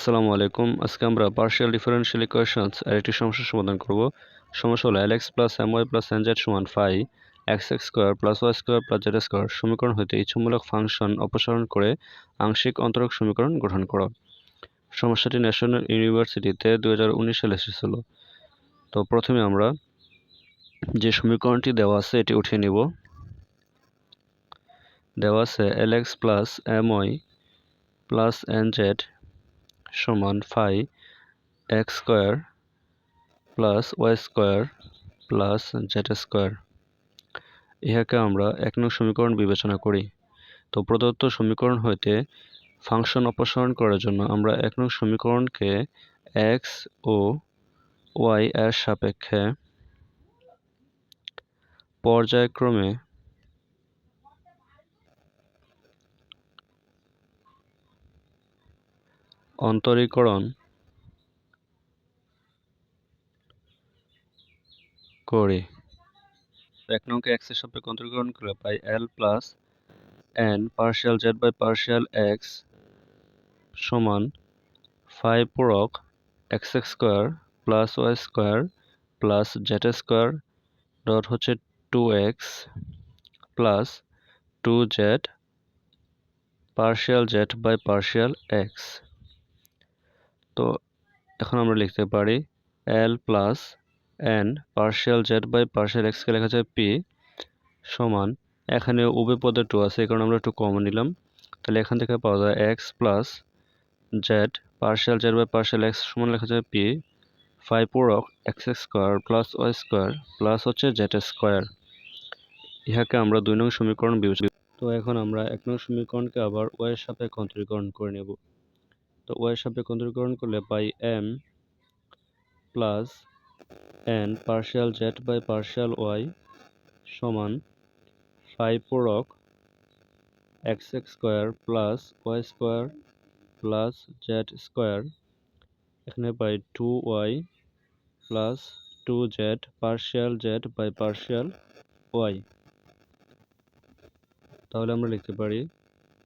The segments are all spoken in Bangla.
আসসালামু আলাইকুম। আজকে আমরা পার্শিয়াল ডিফারেনশিয়াল ইকুয়েশনস এর একটি সমস্যার সমাধান করব। সমস্যা হলো L X plus M Y plus N Z সমান phi X X square plus Y square plus Z square সমীকরণ হইতে ইচ্ছামূলক ফাংশন অপসারণ করে আংশিক অন্তরক সমীকরণ গঠন করো। সমস্যাটি ন্যাশনাল ইউনিভার্সিটিতে দু হাজার উনিশ সালে এসেছিল। তো প্রথমে আমরা যে সমীকরণটি দেওয়া আছে এটি উঠিয়ে নিব। দেওয়া আছে L X plus M Y plus N Z সমান phi X square plus Y square plus Z square. ইহাকে আমরা এক নং সমীকরণ বিবেচনা করি। তো প্রদত্ত সমীকরণ হইতে ফাংশন অপসারণ করার জন্য আমরা এক নং সমীকরণকে এক্স ও ওয়াই এর সাপেক্ষে পর্যায়ক্রমে অন্তরীকরণ করি। এক নংকে এক্সের সাপেক্ষে অন্তরীকরণ করে পাই L plus N partial Z by partial X সমান ফাইভ পূরক X square plus Y square plus Z square dot হচ্ছে two X plus two Z partial Z by partial X তো এখন আমরা লিখতে পারি L plus N partial Z by partial এক্সকে লেখা যায় পি সমান এখানে উভয় পদে টু আছে কারণে আমরা একটু কমন নিলাম। তাহলে এখান থেকে পাওয়া যায় X plus Z partial Z by partial X সমান লেখা যায় পি ফাইভ পূরক X square plus Y square plus হচ্ছে জেড স্কোয়ার ইহাকে আমরা দুই নং সমীকরণ বিবেচনা তো এখন আমরা এক নং সমীকরণকে আবার ওয়ের সাথে অন্তরীকরণ করে নেব। তো ওয়ের সাপেক্ষে অন্তরীকরণ করলে পাই M plus N partial Z by partial Y সমান ফাইভ পূরক X X square plus Y square plus Z square এখানে পাই two Y plus two Z partial Z by partial Y তাহলে আমরা লিখতে পারি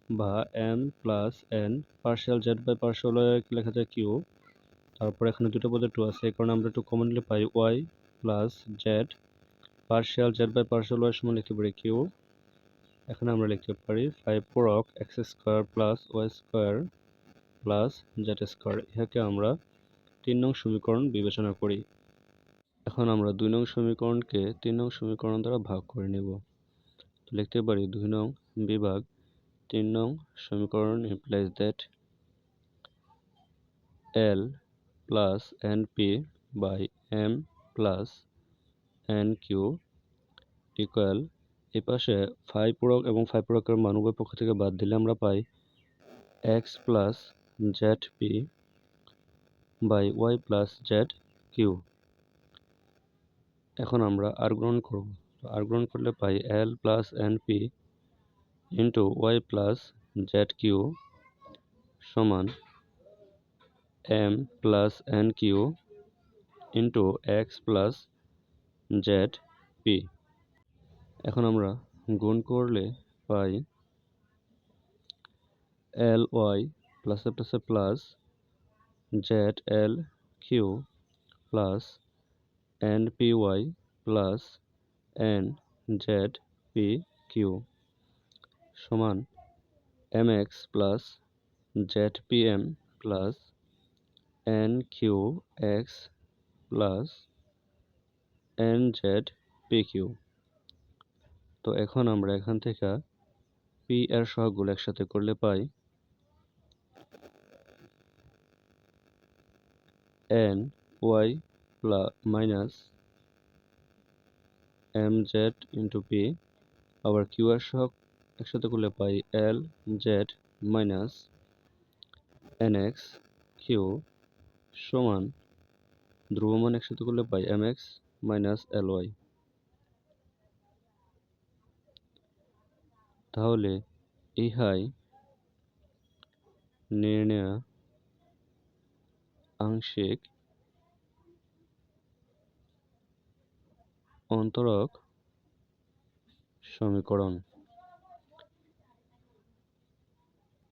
বা M plus N partial Z by partial Y লেখা যায়? কিউ তারপর এখানে দুটো পদে টু আছে, এই কারণে আমরা একটু কমন নিলে পাই Y plus Z partial Z by partial Y সমান লিখতে পারি কিউ এখানে আমরা লিখতে পারি five of X square plus Y square plus Z square ইহাকে আমরা তিন নং সমীকরণ বিবেচনা করি। এখন আমরা দুই নং সমীকরণকে তিন নং সমীকরণ দ্বারা ভাগ করে নেব। লিখতে পারি দুই নং বিভাগ তিন নং সমীকরণ L plus N P by M plus N Q equal এই পাশে ফাইভ পূরক এবং ফাইভ পূরকের মান উভয় পক্ষ থেকে বাদ দিলে আমরা পাই X plus Z P by Y plus Z Q এখন আমরা আর গ্রহণ করব। আর গ্রহণ করলে পাই L plus N P into Y plus Z Q সমান M plus N Q into X plus Z P এখন আমরা গুণ করলে পাই এল ওয়াই প্লাসে প্লাসে plus Z L Q plus N P Y plus N Z P Q সমান M X plus Z P M plus N Q X plus N Z P Q তো এখন আমরা এখান থেকে পি এর সহগুলো একসাথে করলে পাই N Y plus minus M Z into P আবার কিউ এর সহগ একসাথে করলে পাই L Z minus N X Q সমান ধ্রুবমান একসাথে করলে পাই M X minus L Y তাহলে ইহাই নির্ণয় আংশিক অন্তরক সমীকরণ।